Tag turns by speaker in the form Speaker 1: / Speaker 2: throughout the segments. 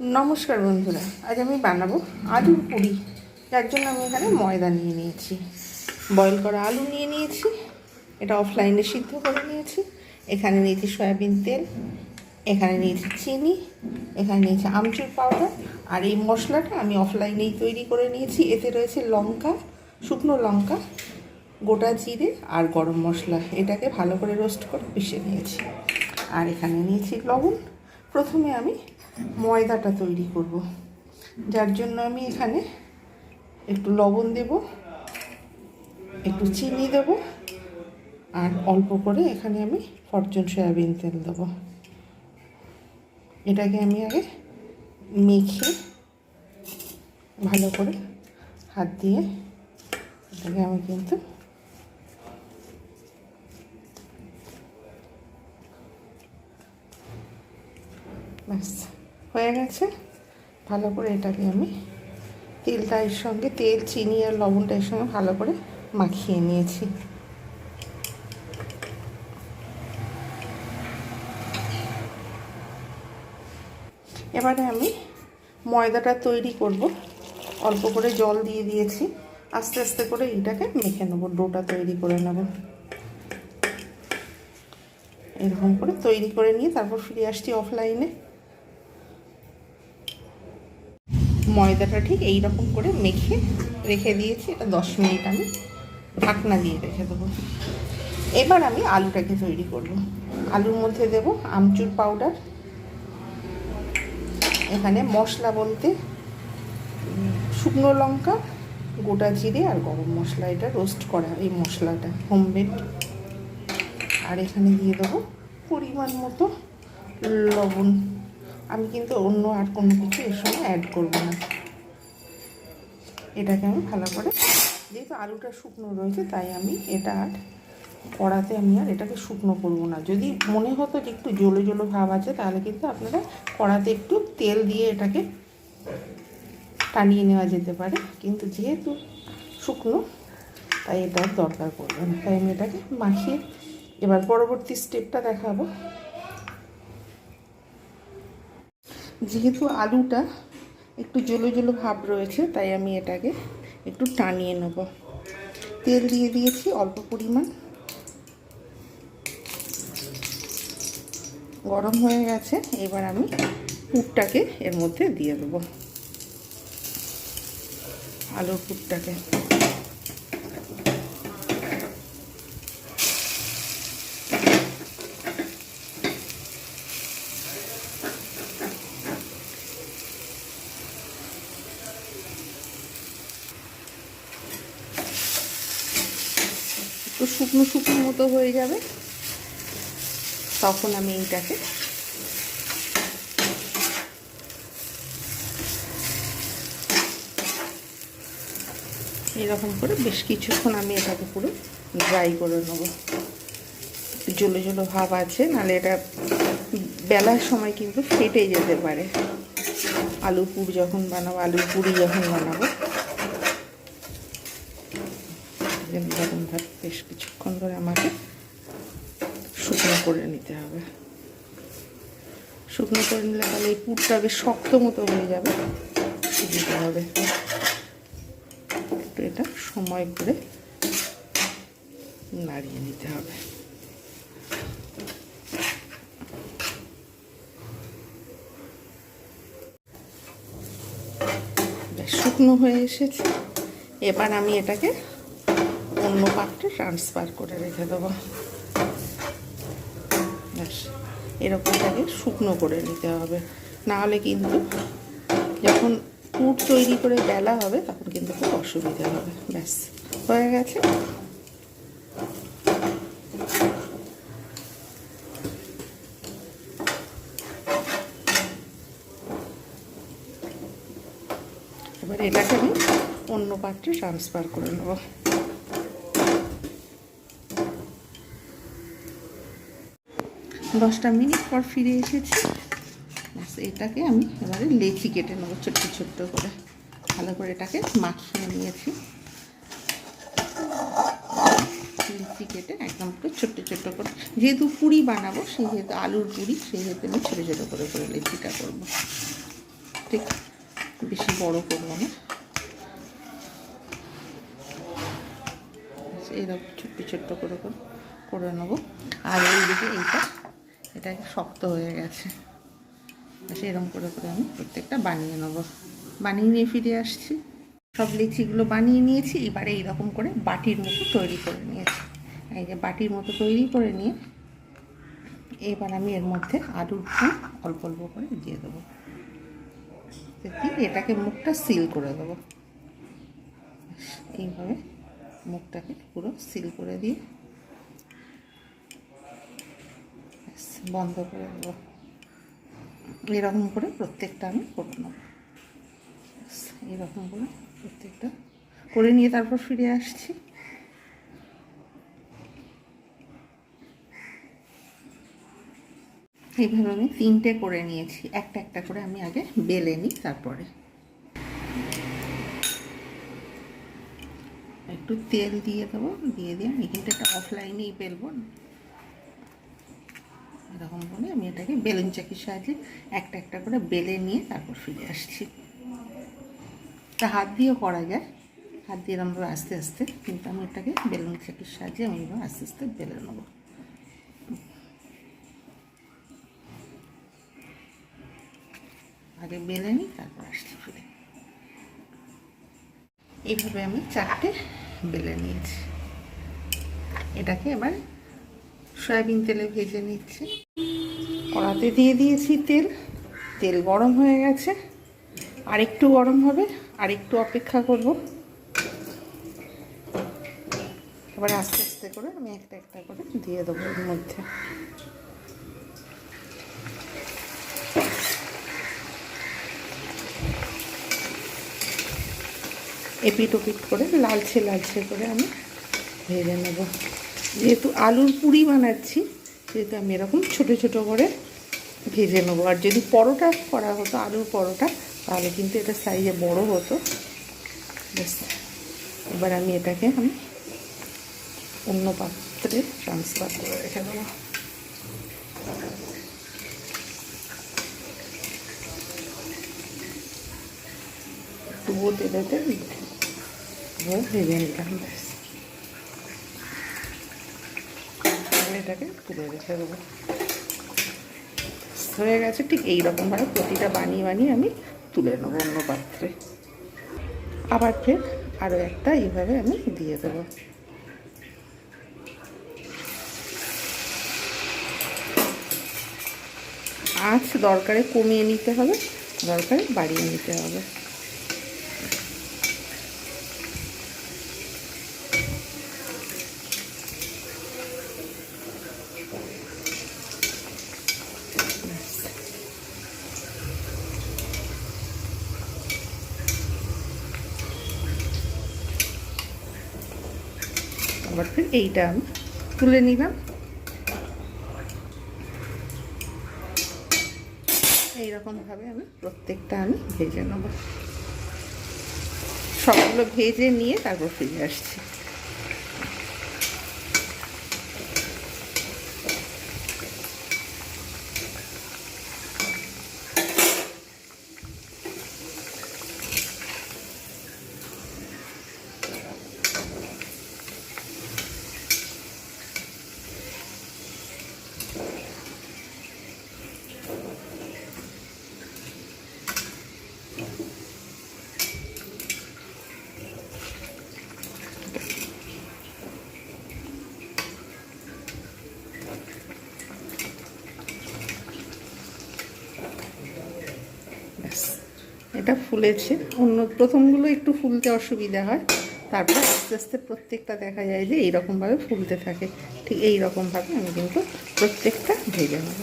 Speaker 1: নমস্কার বন্ধুরা, আজ আমি বানাবো আলুর পুরি। যার জন্য আমি এখানে ময়দা নিয়ে নিয়েছি। বয়েল করা আলু নিয়ে নিয়েছি, এটা অফলাইনে সিদ্ধ করে নিয়েছি। এখানে নিয়েছি সয়াবিন তেল, এখানে নিয়েছি চিনি, এখানে নিয়েছি আমচুর পাউডার আর এই মশলাটা আমি অফলাইনেই তৈরি করে নিয়েছি। এতে রয়েছে লঙ্কা, শুকনো লঙ্কা, গোটা জিরে আর গরম মশলা। এটাকে ভালো করে রোস্ট করে পিষে নিয়েছি। আর এখানে নিয়েছি লবণ। প্রথমে আমি ময়দাটা তৈরি করব। যার জন্য আমি এখানে একটু লবণ দেব, একটু চিনি দেব, আর অল্প করে এখানে আমি ফরচুন সয়াবিন তেল দেবো। এটাকে আমি আগে মেখে ভালো করে হাত দিয়ে এটাকে আমি কিন্তু ব্যাস। হয়ে গেছে। ভালো করে এটাকে আমি তেলটা এর সঙ্গে, তেল, চিনি আর লবণটা এর সঙ্গে ভালো করে মাখিয়ে নিয়েছি। এবারে আমি ময়দাটা তৈরি করব। অল্প করে জল দিয়ে দিয়েছি। আস্তে আস্তে করে এটাকে মেখে নেব, ডোটা তৈরি করে নেব। এরকম করে তৈরি করে নিয়ে তারপর ফিরে আসছি অফলাইনে ময়দাটা ঠিক এই রকম করে মেখে রেখে দিয়েছি, এটা দশ মিনিট আমি ঢাকনা দিয়ে রেখে দেবো। এবার আমি আলুটাকে তৈরি করব। আলুর মধ্যে দেব আমচুর পাউডার এখানে মশলা বলতে শুকনো লঙ্কা, গোটা জিরে আর গরম মশলা, এটা রোস্ট করা এই মশলাটা হোমমেড আর এখানে দিয়ে দেবো পরিমাণ মতো লবণ। আমি কিন্তু অন্য আর কোনো কিছু এর সঙ্গে অ্যাড করব না। এটাকে আমি ভালো করে, যেহেতু আলুটা শুকনো রয়েছে, তাই আমি এটা আর কড়াতে আমি আর এটাকে শুকনো করব না। যদি মনে হতো যে একটু জলো জলো ভাব আছে, তাহলে কিন্তু আপনারা কড়াতে একটু তেল দিয়ে এটাকে টানিয়ে নেওয়া যেতে পারে। কিন্তু যেহেতু শুকনো, তাই এটা দরকার পড়বে না। তাই আমি এটাকে মাখিয়ে এবার পরবর্তী স্টেপটা দেখাবো। যেহেতু আলুটা একটু জলো জলো ভাব রয়েছে, তাই আমি এটাকে একটু টানিয়ে নেব। তেল দিয়ে দিয়েছি অল্প পরিমাণ। গরম হয়ে গেছে, এবার আমি পুরটাকে এর মধ্যে দিয়ে দেবো। আলুর পুরটাকে। শুকনো শুকনো মতো হয়ে যাবে, তখন আমি এইটাকে এরকম করে বেশ কিছুক্ষণ আমি এটাকে পুরো ড্রাই করে নেব। জলো জলো ভাব আছে, নাহলে এটা বেলার সময় কিন্তু ফেটে যেতে পারে। আলু পুর যখন বানাবো আলু পুরি যখন বানাবো। এরকমভাবে বেশ কিছুক্ষণ ধরে আমাকে শুকনো করে নিতে হবে। শুকনো করে নিলে তাহলে এই পুরটা বেশ শক্ত মতো হয়ে যাবে। দিতে হবে একটু এটা সময় করে নাড়িয়ে নিতে হবে। শুকনো হয়ে এসেছে। এবার আমি এটাকে অন্য পাত্রে ট্রান্সফার করে রেখে দেবো। ব্যাস, এরকমটাকে শুকনো করে নিতে হবে। নাহলে কিন্তু যখন পুর তৈরি করে বেলা হবে, তখন কিন্তু খুব অসুবিধা হবে। ব্যাস, হয়ে গেছে। এবার এটাকে আমি অন্য পাত্রে ট্রান্সফার করে নেব। দশটা মিনিট পর ফিরে এসেছি। এটাকে আমি এবারে লেচি কেটে নেব ছোট্ট ছোট্ট করে। ভালো করে এটাকে মাখিয়ে নিয়েছি। লিচি কেটে একদম একটু ছোট্ট ছোট্ট করে। যেহেতু পুরি বানাবো সেই সেহেতু আলুর পুরি, সেহেতু আমি ছোটো ছোটো করে করে লিচিটা করব। ঠিক, বেশি বড় করব না। এইরকম ছোট্ট ছোট্ট করে করে করে নেব। আর এইদিকে এইটা এটা শক্ত হয়ে গেছে। সেরকম করে করে আমি প্রত্যেকটা বানিয়ে নেব। বানিয়ে নিয়ে ফিরে আসছি। সব লিচিগুলো বানিয়ে নিয়েছি, এবারে এইরকম করে বাটির মতো তৈরি করে নিয়েছি। এই যে বাটির মতো তৈরি করে নিয়ে এবার আমি এর মধ্যে আলুর ফুল অল্প অল্প করে দিয়ে দেবো। এটাকে মুখটা সিল করে দেবো। এইভাবে মুখটাকে পুরো সিল করে দিয়ে ব্যাস, বন্ধ করে দেবো। এরকম করে প্রত্যেকটা আমি করে নেব। এরকম করে প্রত্যেকটা করে নিয়ে তারপর ফিরে আসছি। এইভাবে আমি তিনটে করে নিয়েছি। একটা একটা করে আমি আগে বেলে নিই তারপরে। একটু তেল দিয়ে দেবো, দিয়ে দিয়ে আমি কিন্তু এটা অফলাইনেই বেলবো। এরকম করে আমি এটাকে বেলুন চাকির সাহায্যে একটা একটা করে বেলে নিয়ে তারপর ফিরে আসছি। তা হাত দিয়েও করা যায়। হাত দিয়ে আমরা আস্তে আস্তে, কিন্তু আমি এটাকে বেলুন চাকির সাহায্যে আমি এবার আস্তে আস্তে বেলে নেব। আগে বেলে নিই, তারপর আসছি ফিরে। এইভাবে আমি চারটে বেলে নিয়েছি। এটাকে এবার সয়াবিন তেলে ভেজে নিচ্ছি। কড়াতে দিয়ে দিয়েছি তেল। তেল গরম হয়ে গেছে। আর একটু গরম হবে আর একটু অপেক্ষা করব। এবার আস্তে আস্তে করে আমি একটা একটা করে দিয়ে দেবো এর মধ্যে। এপিট ওপিট করে, লালচে লালচে করে আমি ভেজে নেব। যেহেতু আলুর পুরি বানাচ্ছি, সেহেতু আমি এরকম ছোট ছোট করে ভেজে নেব। আর যদি পরোটা করা হতো, আলুর পরোটা, তাহলে কিন্তু এটা সাইজে বড় হতো। এবার আমি এটাকে আমি অন্য পাত্রে ট্রান্সফার করে রেখে দেবো। এবার ভেজে নিলাম, ব্যাস এবার এটাকে তুলে রেখে দেবো। হয়ে গেছে, ঠিক এইরকমভাবে প্রতিটা বানিয়ে বানিয়ে আমি তুলে নেব অন্য পাত্রে। আবার ফের আরও একটা এইভাবে আমি দিয়ে দেবো। আঁচ দরকারে কমিয়ে নিতে হবে, দরকারে বাড়িয়ে নিতে হবে। এইটা আমি তুলে নিলাম। এইরকমভাবে আমি প্রত্যেকটা আমি ভেজে নেব। সবগুলো ভেজে নিয়ে তারপর ফিরে আসছি ব্যাস এটা ফুলেছে। অন্য প্রথমগুলো একটু ফুলতে অসুবিধা হয়, তারপর আস্তে আস্তে প্রত্যেকটা দেখা যায় যে এইরকমভাবে ফুলতে থাকে। ঠিক এই রকমভাবে আমি কিন্তু প্রত্যেকটা ভেজে নেব।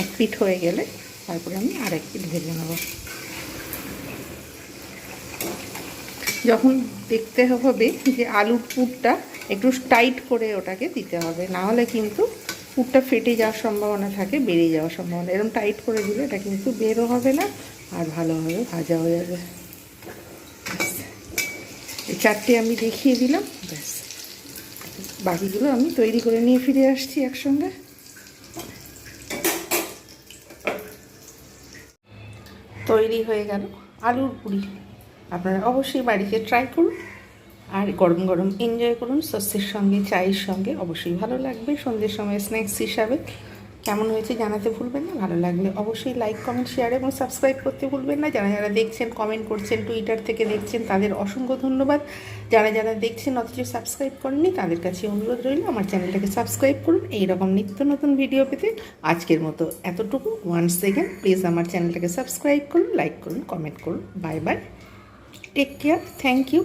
Speaker 1: এক পিঠ হয়ে গেলে তারপরে আমি আরেক পিঠ ভেজে নেব। যখন দেখতে হবে যে আলুর পুরটা একটু টাইট করে ওটাকে দিতে হবে। না হলে কিন্তু পুরটা ফেটে যাওয়ার সম্ভাবনা থাকে বেরিয়ে যাওয়ার সম্ভাবনা। এরকম টাইট করে দিলে এটা কিন্তু বেরও হবে না আর ভালোভাবে ভাজা হয়ে যাবে। এই চারটে আমি দেখিয়ে দিলাম। ব্যাস। বাকিগুলো আমি তৈরি করে নিয়ে ফিরে আসছি একসঙ্গে। তৈরি হয়ে গেল আলুর পুরি। আপনারা অবশ্যই বাড়িতে ট্রাই করুন। আর গরম গরম এনজয় করুন, সস্যের সঙ্গে, চায়ের সঙ্গে। অবশ্যই ভালো লাগবে সন্ধ্যের সময় স্ন্যাক্স হিসাবে। কেমন হয়েছে জানাতে ভুলবেন না, ভালো লাগলে অবশ্যই লাইক কমেন্ট শেয়ার এবং সাবস্ক্রাইব করতে ভুলবেন না। যারা যারা দেখছেন কমেন্ট করছেন টুইটার থেকে দেখছেন, তাদের অসংখ্য ধন্যবাদ। যারা যারা দেখছেন, অথচ সাবস্ক্রাইব করেননি, তাদের কাছে অনুরোধ রইল, আমার চ্যানেলটাকে সাবস্ক্রাইব করুন। এইরকম নিত্য নতুন ভিডিও পেতে আজকের মতো এতটুকু। ওয়ান সেকেন্ড প্লিজ আমার চ্যানেলটাকে সাবস্ক্রাইব করুন লাইক করুন কমেন্ট করুন। Bye bye take care thank you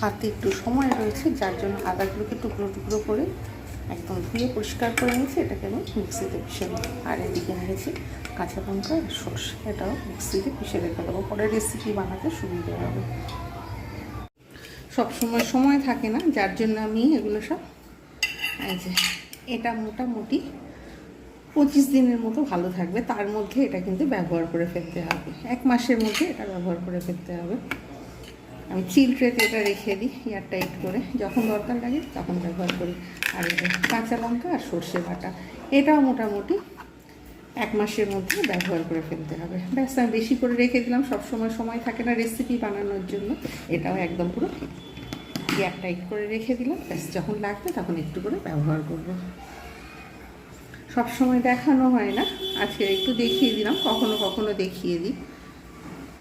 Speaker 1: হাতে একটু সময় রয়েছে, যার জন্য আদাগুলোকে টুকরো টুকরো করে একদম ধুয়ে পরিষ্কার করে নিয়েছি। এটাকে আমি মিক্সিতে পিষে নেব। আর এদিকে নিয়েছি কাঁচা লঙ্কা আর সর্ষে। এটাও মিক্সিতে পিষে রেখে দেবো। পরে রেসিপি বানাতে সুবিধা হবে। সব সময় সময় থাকে না, যার জন্য আমি এগুলো সব, এই যে, এটা মোটামুটি পঁচিশ দিনের মতো ভালো থাকবে। তার মধ্যে এটা কিন্তু ব্যবহার করে ফেলতে হবে। এক মাসের মধ্যে এটা ব্যবহার করে ফেলতে হবে। আমি চিল ট্রেতে এটা রেখে দিই এয়ার টাইট করে। যখন দরকার লাগে তখন ব্যবহার করি। আর কাঁচা লঙ্কা আর সর্ষে বাটা, এটাও মোটামুটি এক মাসের মধ্যে ব্যবহার করে ফেলতে হবে। ব্যাস, আমি বেশি করে রেখে দিলাম সব সময় সময় থাকে না রেসিপি বানানোর জন্য। এটাও একদম পুরো এয়ার টাইট করে রেখে দিলাম। ব্যাস, যখন লাগবে তখন একটু করে ব্যবহার করব। সব সময় দেখানো হয় না। আজকে একটু দেখিয়ে দিলাম, কখনো কখনো দেখিয়ে দিই।